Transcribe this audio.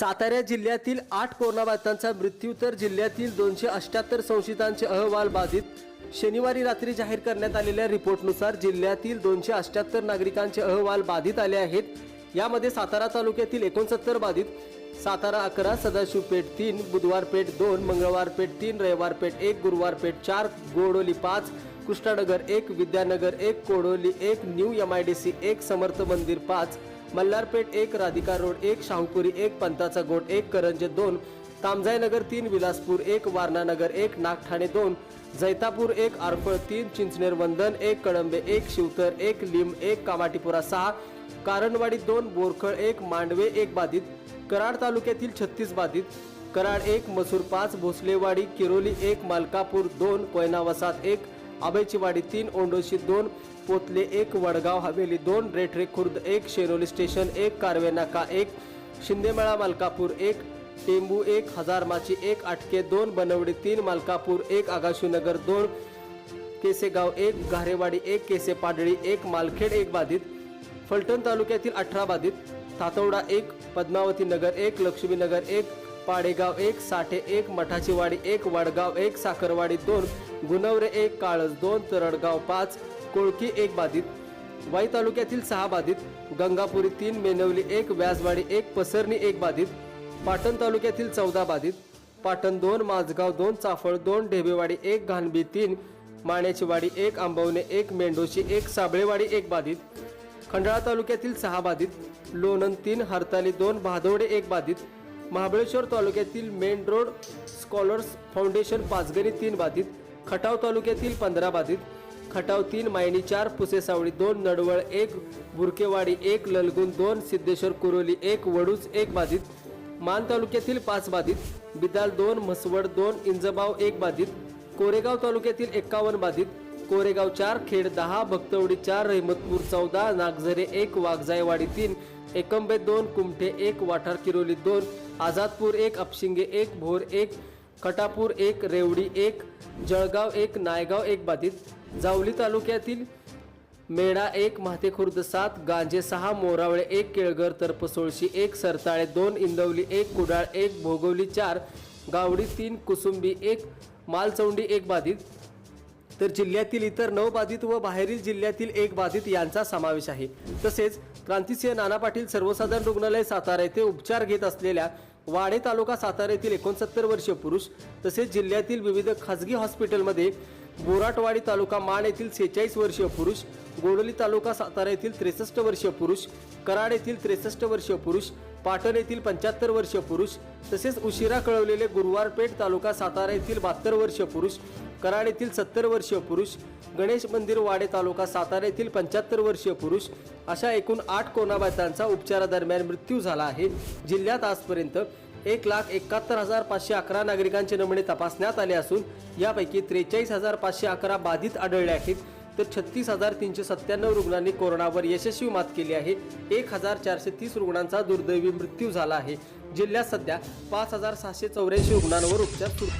सातारा जिल्ह्यातील आठ कोरोनाबाधितांचा मृत्यू तर जिल्ह्यातील दोनशे अष्ट्याहत्तर संशयितांचे अहवाल बाधित. शनिवारी रात्री जाहीर करण्यात आलेल्या रिपोर्टनुसार जिल्ह्यातील दोनशे अष्ट्याहत्तर नागरिकांचे अहवाल बाधित आले आहेत. यामध्ये सातारा तालुक्यातील एकोणसत्तर बाधित. सातारा अकरा सदाशिव पेठ तीन बुधवार पेठ दोन मंगळवार पेठ तीन रविवार पेठ एक गुरुवार पेठ चार गोडोली पाच कृष्णानगर एक विद्यानगर एक कोडोली एक new M I D C एक समर्थ मंदिर पाच मल्हारपेठ एक राधिका रोड एक शाहूपुरी एक पंताचा गोट एक करंजे दोन तामजायनगर तीन विलासपूर एक वारणानगर एक नागठाणे दोन जैतापूर एक आरफळ तीन चिंचनेर वंदन एक कळंबे एक शिवतर एक लिंब एक कामाटीपुरा सहा कारणवाडी दोन बोरखळ एक मांडवे एक बाधित कराड तालुक्यातील छत्तीस बाधित कराड एक मसूर पाच भोसलेवाडी किरोली एक मालकापूर दोन कोयनावसात एक आबेचीवाडी तीन ओंडोशी दोन पोतले एक वडगाव हवेली दोन रेठरे खुर्द एक शेरोली स्टेशन एक कारवे नाका एक शिंदेमेळा मालकापूर एक टेंबू एक हजारमाची एक आटके दोन बनवडी तीन मालकापूर एक आगाशीनगर दोन केसेगाव एक घारेवाडी एक केसे पाडळी एक मालखेड एक बाधित फलटण तालुक्यातील अठरा बाधित थातवडा एक पद्मावती नगर एक लक्ष्मीनगर एक पाडेगाव एक साठे एक मठाचीवाडी एक वडगाव एक साखरवाडी दोन गुणवरे एक काळज दोन तरडगाव पाच कोळकी एक बाधित वाई तालुक्यातील सहा बाधित गंगापुरी तीन मेनवली एक व्यासवाडी एक पसरणी एक बाधित पाटण तालुक्यातील चौदा बाधित पाटण दोन माझगाव दोन चाफळ दोन ढेबेवाडी एक घाणबी तीन माण्याचीवाडी एक आंबवणे एक मेंढोशी एक साबळेवाडी एक बाधित खंडाळा तालुक्यातील सहा बाधित लोणंद तीन हरताली दोन भादोडे एक बाधित महाबळेश्वर तालुक्यातील main road scholars foundation Panchgani तीन बाधित खटाव तालुक्यातील पंधरा बाधित खटाव तीन मायणी चार पुसेसावळी दोन नडवळ एक बुरकेवाडी एक ललगुण दोन सिद्धेश्वर कुरोली एक वडूज एक बाधित मान तालुक्यातील पाच बाधित बिदाल दोन म्हसवड दोन इंजबाव एक बाधित कोरेगाव तालुक्यातील एक्कावन्न बाधित कोरेगाव चार खेड दहा भक्तवडी चार रहमतपूर चौदा नागझरे एक वाघजायवाडी तीन एकंबे दोन कुमठे एक वाठार किरोली दोन आझादपूर एक अपशिंगे एक भोर एक खटापूर एक रेवडी एक जळगाव एक नायगाव एक बाधित. जावली तालुक्यातील मेढा एक म्हातेखुर्द सात गांजे सहा मोरावळे एक केळगर तरपसोळशी एक सरताळे दोन इंदवली एक कुडाळ एक भोगवली चार गावडी तीन कुसुंबी एक मालचौंडी एक बाधित. तर जिल्ह्यातील इतर नऊ बाधित व बाहेरील जिल्ह्यातील एक बाधित यांचा समावेश आहे. तसेच क्रांतिसिंह नाना पाटील सर्वसाधारण रुग्णालय सातारा येथे उपचार घेत असलेल्या वाडे तालुका सातारा येथील एकोणसत्तर वर्षीय पुरुष तसेच जिल्ह्यातील विविध खासगी हॉस्पिटलमध्ये बोराटवाडी तालुका मान येथील सेहेचाळीस वर्षीय पुरुष गोडोली तालुका सातारा येथील त्रेसष्ट वर्षीय पुरुष कराड येथील त्रेसष्ट वर्षीय पुरुष पाटण येथील पंच्याहत्तर वर्षीय पुरुष तसेच उशिरा कळवलेले गुरुवारपेठ तालुका सातारा येथील बहात्तर वर्षीय पुरुष कराड येथील सत्तर वर्षीय पुरुष गणेश मंदिर वाडे तालुका सातारा येथील पंच्याहत्तर वर्षीय पुरुष अशा एकूण आठ कोणाबाधितांचा उपचारादरम्यान मृत्यू झाला आहे. जिल्ह्यात आजपर्यंत एक लाख एकाहत्तर हजार पाचशे अकरा नागरिकांचे नमुने तपासण्यात आले असून यापैकी त्रेचाळीस हजार पाचशे अकरा बाधित आढळले आहेत. तर छत्तीस हजार तीनशे सत्त्याण्णव रुग्णांनी कोरोनावर यशस्वी मात केली आहे. एक हजार चारशे तीस रुग्णांचा दुर्दैवी मृत्यू झाला आहे. जिल्ह्यात सध्या पाच हजार सहाशे चौऱ्याऐंशी रुग्णांवर उपचार सुरू